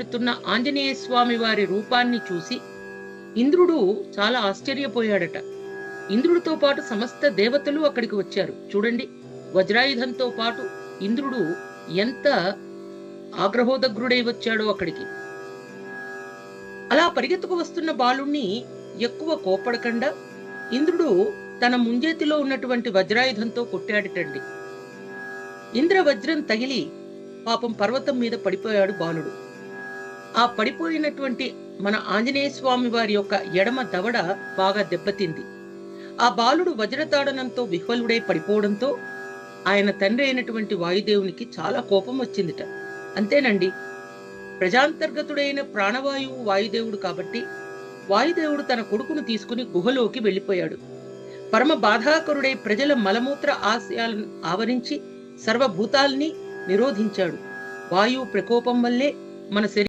పెడుతున్న ఆంజనేయ స్వామి వారి రూపాన్ని చూసి ఇంద్రుడు చాలా ఆశ్చర్యపోయాడట. ఇంద్రుడితో పాటు సమస్త దేవతలు అక్కడికి వచ్చారు. చూడండి వజ్రాయుధంతో పాటు ఇంద్రుడు ఎంత ఆగ్రహోదగ్రుడై వచ్చాడో అక్కడికి. అలా పరిగెత్తుకు వస్తున్న బాలుణ్ణి ఎక్కువ కోపడకుండా ఇంద్రుడు తన ముంజేతిలో ఉన్నటువంటి వజ్రాయుధంతో కొట్టాడటండి. ఇంద్ర వజ్రం తగిలి పాపం పర్వతం మీద పడిపోయాడు బాలుడు. ఆ పడిపోయినటువంటి మన ఆంజనేయ స్వామి వారి యొక్క ఎడమ దవడ బాగా దెబ్బతింది. ఆ బాలుడు వజ్రతాడనంతో విహ్వలుడై పడిపోవడంతో ఆయన తండ్రి అయినటువంటి వాయుదేవునికి చాలా కోపం వచ్చిందిట. అంతేనండి ప్రజాంతర్గతుడైన ప్రాణవాయువు వాయుదేవుడు కాబట్టి వాయుదేవుడు తన కొడుకును తీసుకుని గుహలోకి వెళ్ళిపోయాడు. పరమ బాధాకరుడై ప్రజల మలమూత్ర ఆశయాలను ఆవరించి సర్వభూతాల్ని నిరోధించాడు. వాయువు ప్రకోపం వల్లే మన శరీరం